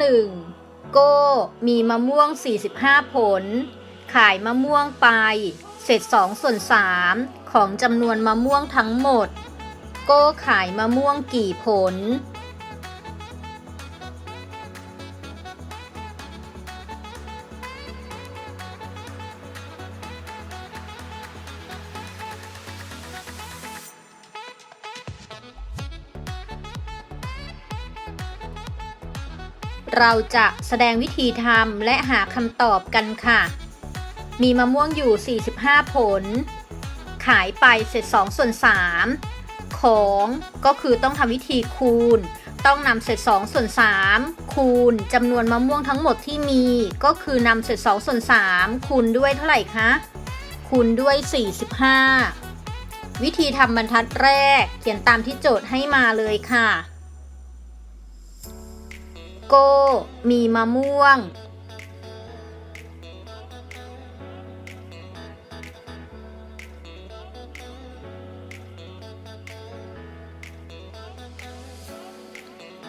1 โก้มีมะม่วง 45 ผล ขายมะม่วงไป เศษ2ส่วน3ของจำนวนมะม่วงทั้งหมด โก้ขายมะม่วงกี่ผล เราจะแสดงวิธีทำและหาคำตอบกันค่ะ มีมะม่วงอยู่ 45 ผล ขายไปเสร็จ2ส่วน 3 ของก็คือต้องทำวิธีคูณ ต้องนำเศษ2ส่วน 3 คูณจำนวนมะม่วงทั้งหมดที่มี ก็คือนำเศษ2ส่วน 3 คูณด้วยเท่าไหร่คะ คูณด้วย 45 วิธีทำบรรทัดแรก เขียนตามที่โจทย์ให้มาเลยค่ะ โก้ มีมะม่วง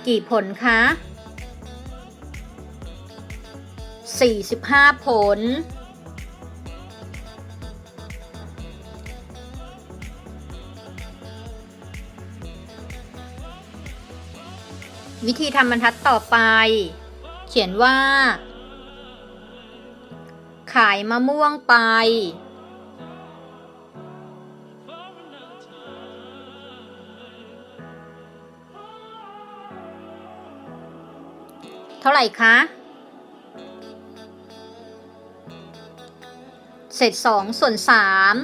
กี่ผลคะ 45 ผล วิธีทำบรรทัดต่อไป เขียนว่า ขายมะม่วงไป เท่าไหร่คะ เศษสองส่วนสาม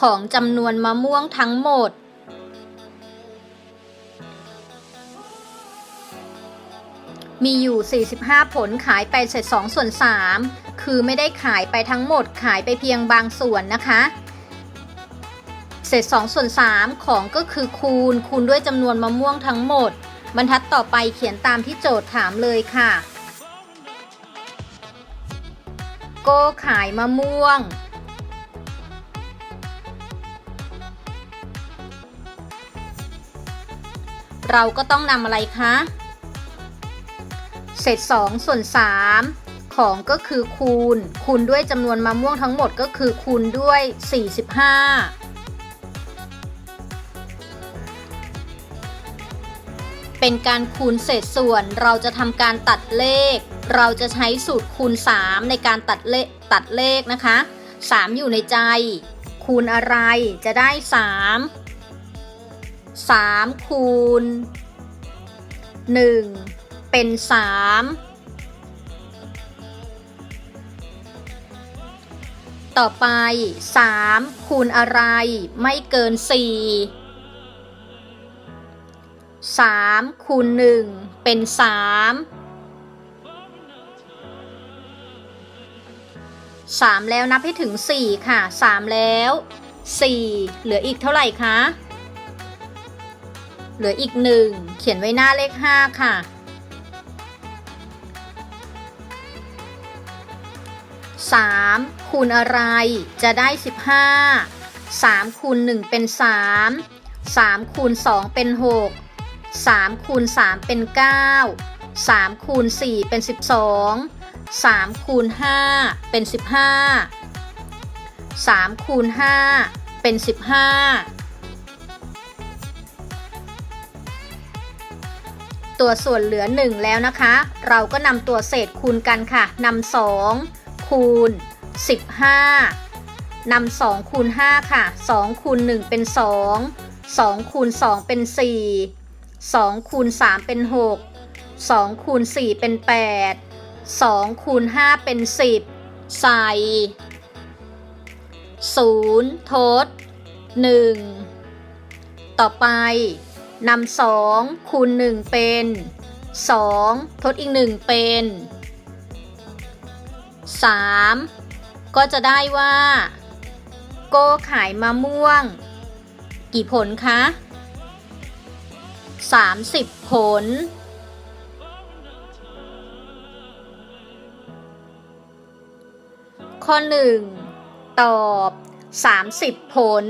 ของจำนวนมะม่วงทั้งหมด มีอยู่ 45 ผลขายไปเสร็จ2ส่วน 3 คือไม่ได้ขายไปทั้งหมดขายไปเพียงบางส่วนนะคะเศษ2ส่วน 3 ของก็คือคูณ คูณด้วยจำนวนมะม่วงทั้งหมด บรรทัดต่อไปเขียนตามที่โจทย์ถามเลยค่ะ โกขายมะม่วง เราก็ต้องนำอะไรคะ เศษ 2 ส่วน 3 ของก็คือคูณ คูณด้วยจำนวนมะม่วงทั้งหมดก็คือคูณด้วย 45 เป็นการคูณเศษส่วนเราจะทำการตัดเลข เราจะใช้สูตรคูณ 3 ในการตัดเลขตัดเลขนะคะ 3 อยู่ในใจ คูณอะไรจะได้ 3 3 คูณ 1 เป็น3ต่อไป3คูณอะไรไม่เกิน4 3คูณ1เป็น3 3แล้วนับให้ถึง4ค่ะ3แล้ว4เหลืออีกเท่าไหร่คะ เหลืออีก1เขียนไว้หน้าเลข5ค่ะ 3คูณอะไรจะได้ 15 3คูณ1เป็น 3 3คูณ2เป็น 6 3คูณ3เป็น 9 3คูณ4เป็น 12 3คูณ5เป็น 15 3คูณ5เป็น 15 ตัวส่วนเหลือ 1 แล้วนะคะ เราก็นำตัวเศษคูณกันค่ะนำ2 คูณ 15นำ2คูณ 5 ค่ะ2คูณ 1 เป็น 2 2คูณ 2 เป็น 4 2คูณ 3 เป็น 6 2คูณ 4 เป็น 8 2คูณ 5 เป็น 10 ใส่ 0 ทด 1 ต่อไปนำสองคูณหนึ่งเป็นสองทดอีกหนึ่งเป็น สามก็จะได้ว่า โก้ขายมะม่วง กี่ผลคะสามสิบผล ข้อหนึ่งตอบสามสิบผล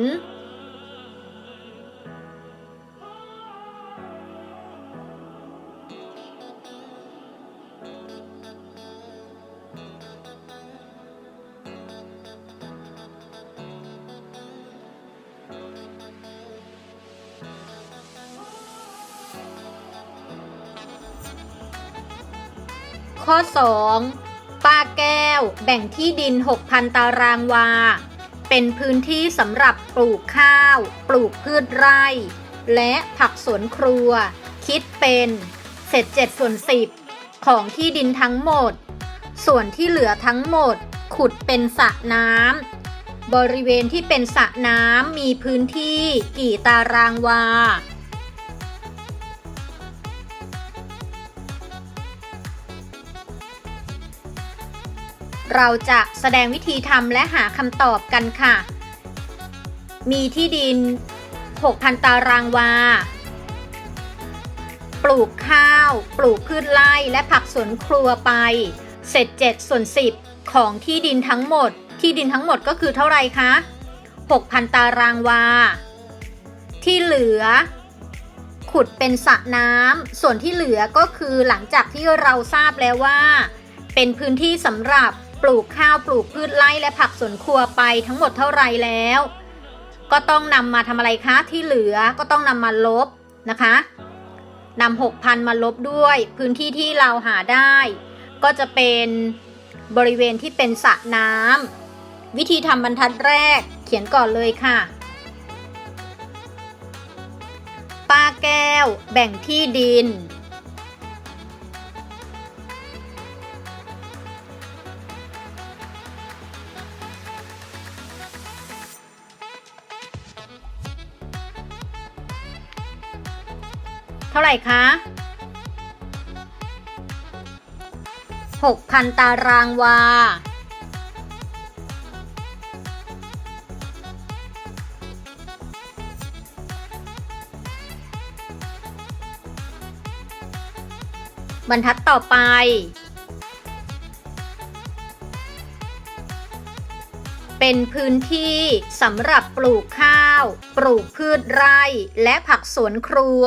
2. ป้าแก้ว แบ่งที่ดิน 6,000 ตารางวา เป็นพื้นที่สำหรับปลูกข้าว ปลูกพืชไร่ และผักสวนครัว คิดเป็นเศษ7ส่วน10ของที่ดินทั้งหมด ส่วนที่เหลือทั้งหมด ขุดเป็นสระน้ำบริเวณที่เป็นสระน้ำมีพื้นที่กี่ตารางวา เราจะแสดงวิธีทำและหาคำตอบกันค่ะ มีที่ดิน 6,000 ตารางวา ปลูกข้าว ปลูกพืชไร่และผักสวนครัวไป เสร็จ7ส่วน10 ของที่ดินทั้งหมด ที่ดินทั้งหมดก็คือเท่าไรคะ 6,000 ตารางวา ที่เหลือ ขุดเป็นสระน้ำส่วนที่เหลือก็คือหลังจากที่เราทราบแล้วว่าเป็นพื้นที่สำหรับ ปลูกข้าวปลูกพืชไร่และผักสวนครัวไปทั้งหมดเท่าไรแล้ว ก็ต้องนำมาทำอะไรคะที่เหลือก็ต้องนำมาลบนะคะนำ6,000มาลบด้วย พื้นที่ที่เราหาได้ ก็จะเป็นบริเวณที่เป็นสระน้ำวิธีทำบรรทัดแรกเขียนก่อนเลยค่ะป้าแก้ว แบ่งที่ดิน ท่าไหร่คะ 6,000 ตารางวา บรรทัดต่อไปเป็นพื้นที่สำหรับปลูกข้าว ปลูกพืชไร่ และผักสวนครัว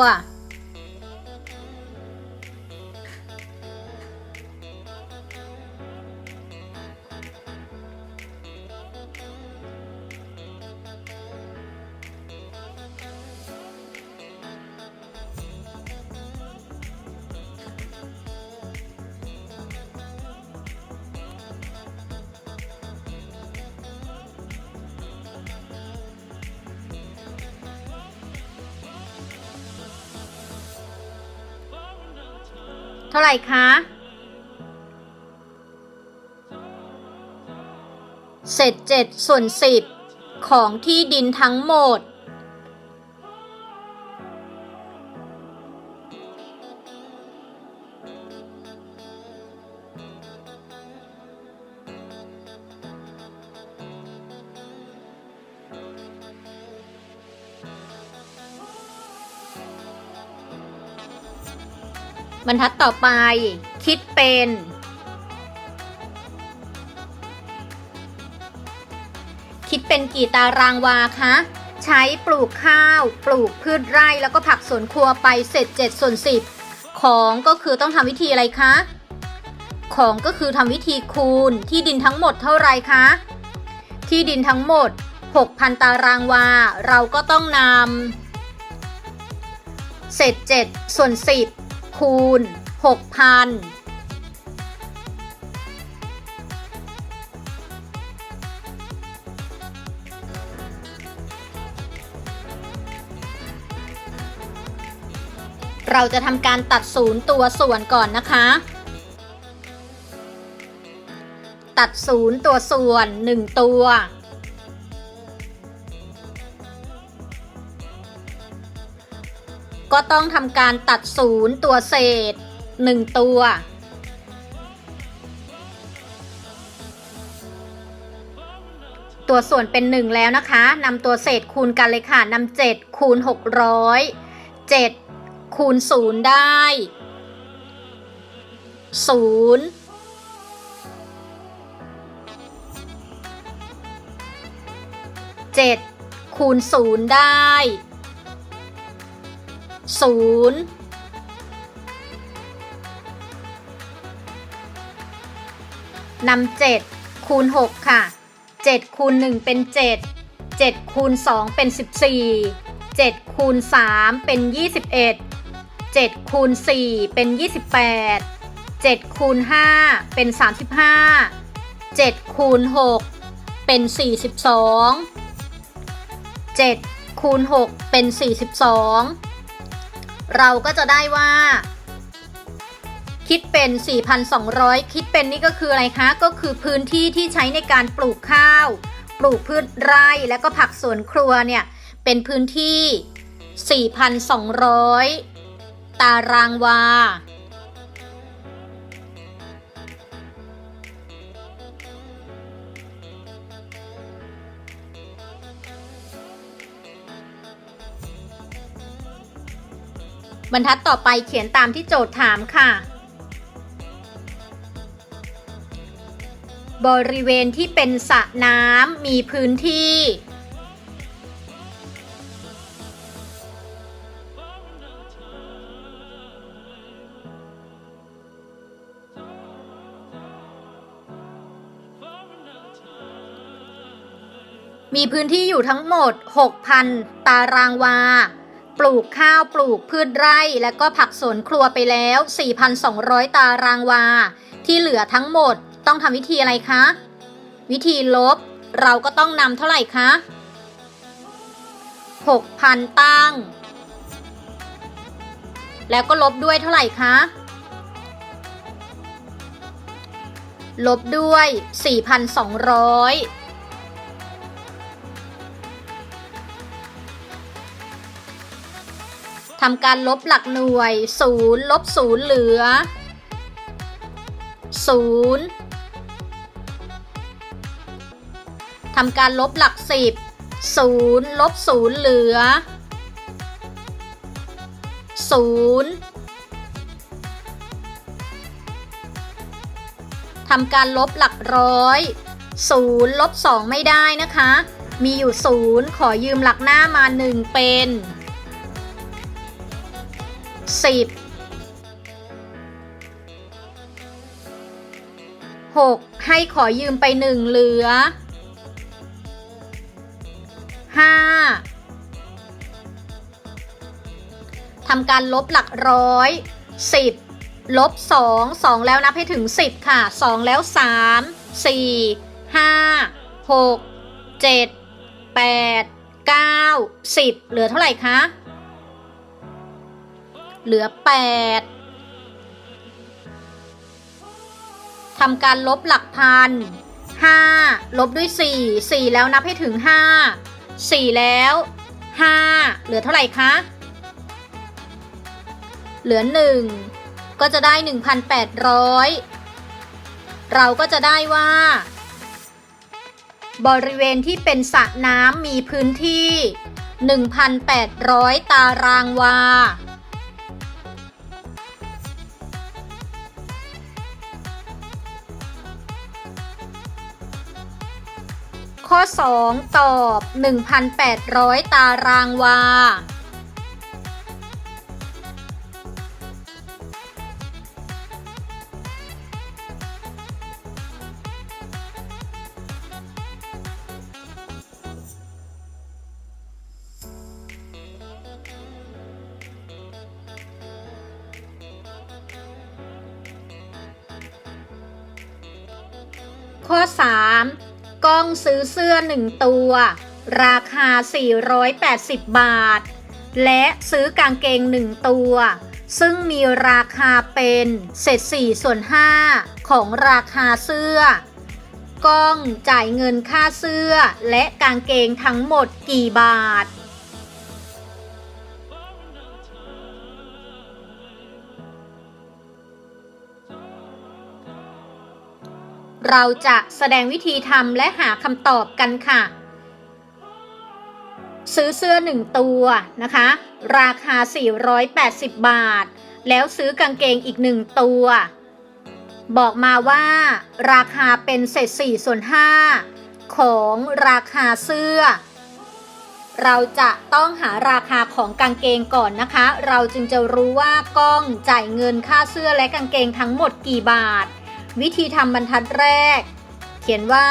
าไหร่คะ เศษเจ็ดส่วนสิบของที่ดินทั้งหมด บรรทัดต่อไป คิดเป็น คิดเป็นกี่ตารางวาคะ ใช้ปลูกข้าว ปลูกพืชไร่แล้วก็ผักสวนครัวไปเสร็จ7ส่วน10 ของก็คือต้องทำวิธีอะไรคะ ของก็คือทำวิธีคูณที่ดินทั้งหมดเท่าไรคะ ที่ดินทั้งหมด 6,000 ตารางวา เราก็ต้องนำเศษ7ส่วน10 คูณ 6,000เราจะทำการตัดศูนย์ตัวส่วนก่อนนะคะ ตัดศูนย์ตัวส่วน 1 ตัว ก็ต้องทำการตัดศูนย์ตัวเศษ 1 ตัว ตัวส่วนเป็น 1 แล้วนะคะนำตัวเศษคูณกันเลยค่ะนำ7คูณ 600 7 คูณ 0 ได้ 0 7 คูณ 0 ได้ ศูนย์นำเจ็ดคูณหกค่ะเจ็ดคูณหนึ่งเป็นเจ็ดเจ็ดคูณสองเป็นสิบสี่เจ็ดคูณสามเป็นยี่สิบเอ็ดเจ็ดคูณสี่เป็นยี่สิบแปด7คูณ5เป็น35 7คูณ6เป็น42 7คูณ6เป็น42 เราก็จะได้ว่า คิดเป็น 4,200 คิดเป็นนี่ก็คืออะไรคะ ก็คือพื้นที่ที่ใช้ในการปลูกข้าว ปลูกพืชไร่และก็ผักสวนครัวเนี่ย เป็นพื้นที่ 4,200 ตารางวา บรรทัดต่อไปเขียนตามที่โจทย์ถามค่ะ บริเวณที่เป็นสระน้ำมีพื้นที่ มีพื้นที่อยู่ทั้งหมด 6,000 ตารางวา ปลูกข้าวปลูกพืชไร่ และก็ผักสวนครัวไปแล้ว 4,200 ตารางวา ที่เหลือทั้งหมดต้องทำวิธีอะไรคะ วิธีลบ เราก็ต้องนำเท่าไหร่คะ 6,000 ตั้ง แล้วก็ลบด้วยเท่าไหร่คะ ลบด้วย 4,200 ทำการลบหลักหน่วย 0 ลบ 0 เหลือ 0 ทำการลบหลัก 10 0 ลบ 0 เหลือ 0 ทำการลบหลักร้อย 0 ลบ 2 ไม่ได้นะคะ มีอยู่ 0 ขอยืมหลักหน้ามา 1 เป็น สิบหกให้ขอยืมไปหนึ่งเหลือห้าทำการลบหลักร้อยสิบลบสองสองแล้วนับให้ถึงสิบค่ะสองแล้วสามสี่ห้าหกเจ็ดแปดเก้าสิบเหลือเท่าไหร่คะ เหลือ 8ทำการลบหลักพัน 5 ลบด้วย 4 4 แล้วนับให้ถึง 5 4 แล้ว 5 เหลือเท่าไหร่คะ เหลือ 1 ก็จะได้ 1,800 เราก็จะได้ว่า บริเวณที่เป็นสระน้ำมีพื้นที่ 1,800 ตารางวา ข้อ 2 ตอบ 1,800 ตารางวา ข้อ 3 กล้องซื้อเสื้อ 1 ตัว ราคา 480 บาท และซื้อกางเกง 1 ตัว ซึ่งมีราคาเป็นเศษ4ส่วน 5 ของราคาเสื้อกล้องจ่ายเงินค่าเสื้อและกางเกงทั้งหมดกี่บาท เราจะแสดงวิธีทำและหาคำตอบกันค่ะ ซื้อเสื้อ 1 ตัวนะคะ ราคา 480 บาท แล้วซื้อกางเกงอีก 1 ตัว บอกมาว่า ราคาเป็นเศษ4ส่วน 5 ของราคาเสื้อ เราจะต้องหาราคาของกางเกงก่อนนะคะ เราจึงจะรู้ว่ากล้องจ่ายเงินค่าเสื้อและกางเกงทั้งหมดกี่บาท วิธีทำบรรทัดแรก เขียนว่า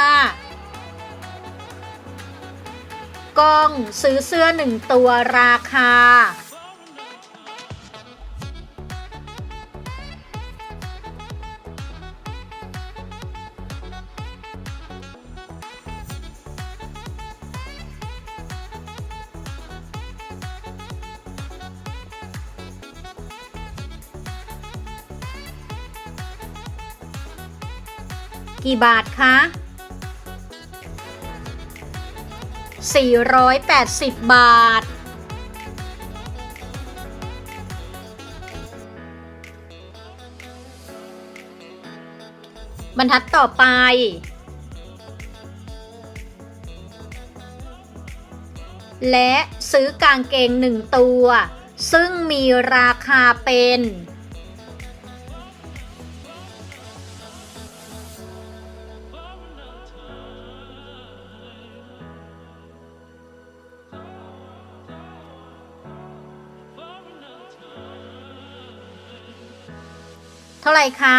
กล้องซื้อเสื้อหนึ่งตัวราคา กี่บาทคะ 480 บาท บรรทัดต่อไป และซื้อกางเกงหนึ่งตัว ซึ่งมีราคาเป็น ท่าไหร่คะ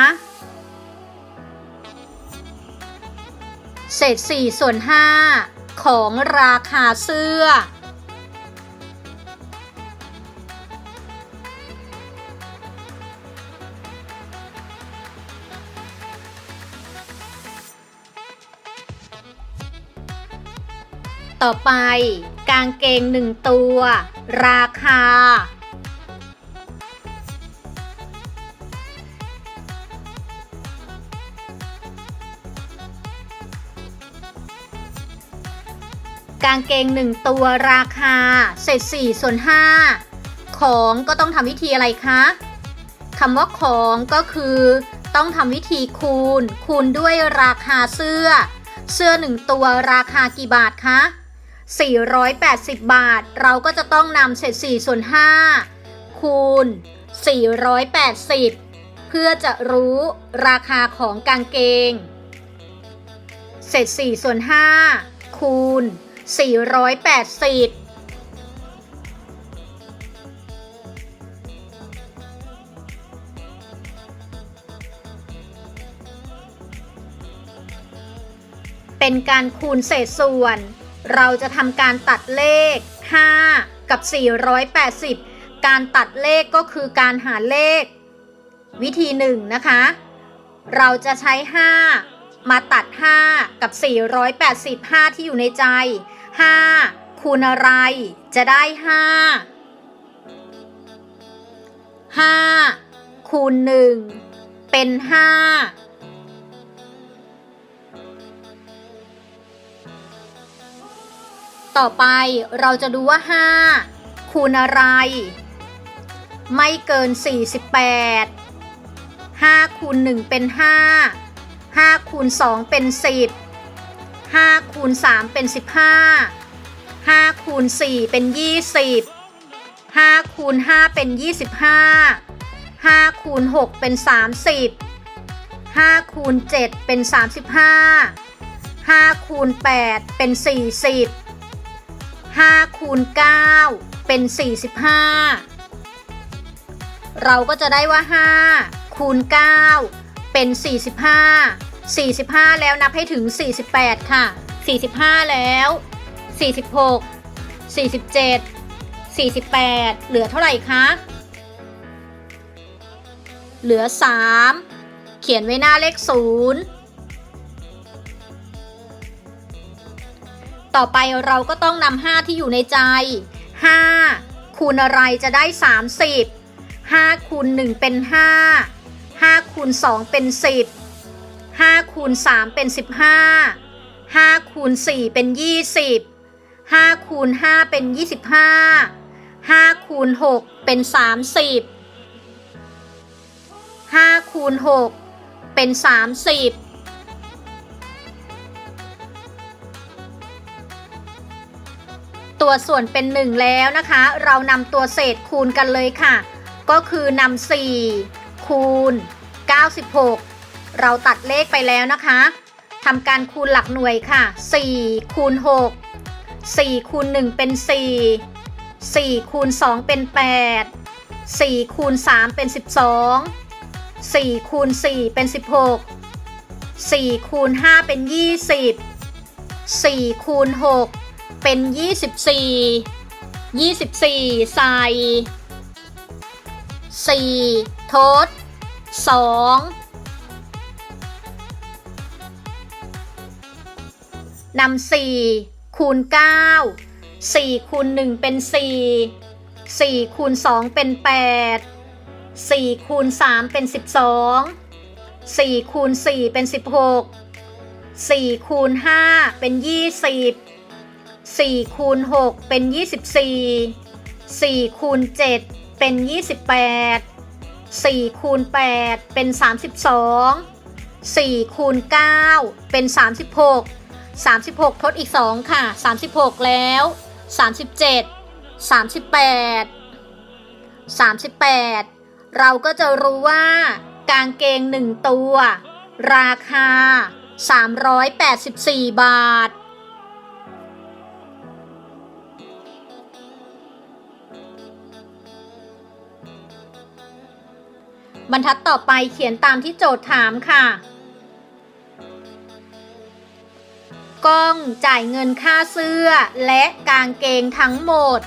เศษ4ส่วน5ของราคาเสื้อ ต่อไปกางเกงหนึ่งตัว ราคาางเกงหนึ่งตัวราคาเศษ4ส่วน5ของก็ต้องทำวิธีอะไรคะคำว่าของก็คือต้องทำวิธีคูณ คูณด้วยราคาเสื้อ เสื้อหนึ่งตัวราคากี่บาทคะ480 บาท เราก็จะต้องนำเศษ4ส่วน5คูณ 480 เพื่อจะรู้ราคาของกางเกง เศษ4ส่วน5คูณ 480เป็นการคูณเศษส่วน เราจะทำการตัดเลข 5 กับ 480 การตัดเลขก็คือการหาเลข วิธีหนึ่งนะคะ เราจะใช้ 5 มาตัด 5 กับ 485 ที่อยู่ในใจ 5คูณอะไรจะได้ 5 5คูณ1เป็น 5 ต่อไปเราจะดูว่า 5 คูณอะไร ไม่เกิน 48 5คูณ1เป็น 5 5คูณ2เป็น 10 5คูณ3เป็น 15 5คูณ4เป็น 20 5คูณ5เป็น 25 5คูณ6เป็น 30 5คูณ7เป็น 35 5คูณ8เป็น 40 5คูณ9เป็น 45 เราก็จะได้ว่า 5คูณ9เป็น 45 45 แล้วนับให้ถึง 48 ค่ะ 45 แล้ว 46 47 48 เหลือเท่าไหร่คะ เหลือ 3 เขียนไว้หน้าเลข 0 ต่อไปเราก็ต้องนำ5ที่อยู่ในใจ 5 คูณอะไรจะได้ 30 5คูณ1เป็น 5 5คูณ2เป็น 10 5คูณ3เป็น 15 5คูณ4เป็น 20 5คูณ5เป็น 25 5คูณ6เป็น 30 5คูณ6เป็น 30ตัวส่วนเป็น 1 แล้วนะคะ เรานำตัวเศษคูณกันเลยค่ะ ก็คือนำ4คูณ 96 เราตัดเลขไปแล้วนะคะทำการคูณหลักหน่วยค่ะ 4 คูณ 6 4 คูณ 1 เป็น 4 4 คูณ 2 เป็น 8 4 คูณ 3 เป็น 12 4 คูณ 4 เป็น 16 4 คูณ 5 เป็น 20 4 คูณ 6 เป็น 24 24 ใส่ 4 ทด 2 นำ4คูณ 9 4คูณ 1 เป็น 4 4คูณ 2 เป็น 8 4คูณ 3 เป็น 12 4คูณ 4 เป็น 16 4คูณ 5 เป็น 20 4คูณ 6 เป็น 24 4คูณ 7 เป็น 28 4คูณ8เป็น 32 4คูณ9เป็น 36 36 ทดอีก 2 ค่ะ 36 แล้ว 37 38 38 เราก็จะรู้ว่า กางเกง 1 ตัว ราคา 384 บาท บรรทัดต่อไปเขียนตามที่โจทย์ถามค่ะ ก้องจ่ายเงินค่าเสื้อและกางเกงทั้งหมด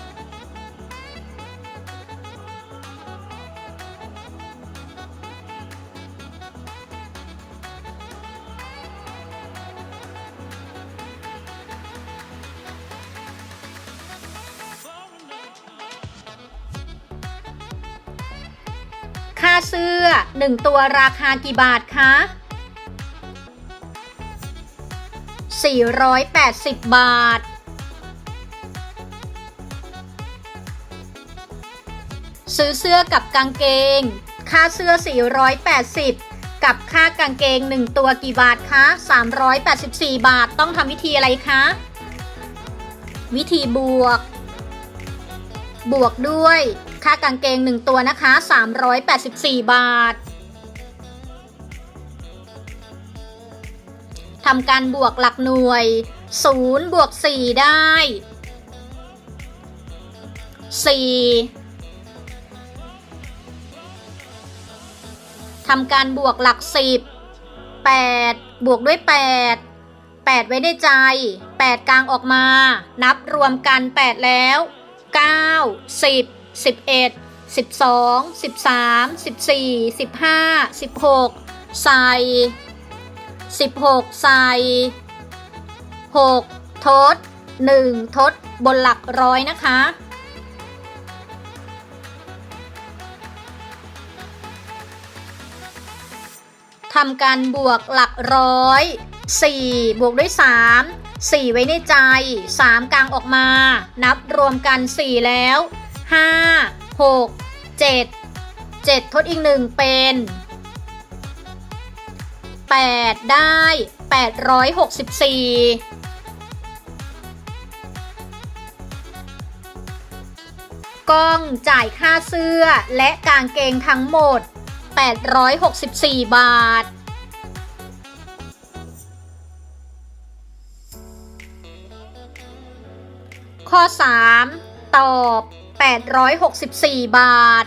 ค่าเสื้อ 1 ตัวราคากี่บาทคะ 480 บาท ซื้อเสื้อกับกางเกง ค่าเสื้อ 480 กับค่ากางเกง 1 ตัวกี่บาทคะ 384 บาท ต้องทำวิธีอะไรคะ วิธีบวก บวกด้วย ค่ากางเกง 1 ตัวนะคะ 384 บาท ทำการบวกหลักหน่วย 0 บวก 4 ได้ 4 ทำการบวกหลัก 10 8 บวกด้วย 8 8 ไว้ในใจ 8 กลางออกมา นับรวมกัน 8 แล้ว 9 10 11 12 13 14 15 16 ใส่ 16 ใส่6ทด 1 ทดบนหลักร้อยนะคะ ทำการบวกหลักร้อย 4 บวกด้วย 3 4 ไว้ในใจ 3 กลางออกมา นับรวมกัน 4 แล้ว 5 6 7 7 ทดอีก 1 เป็น 8 ได้ 864กล้องจ่ายค่าเสื้อและกางเกงทั้งหมด 864 บาท ข้อ 3 ตอบ 864 บาท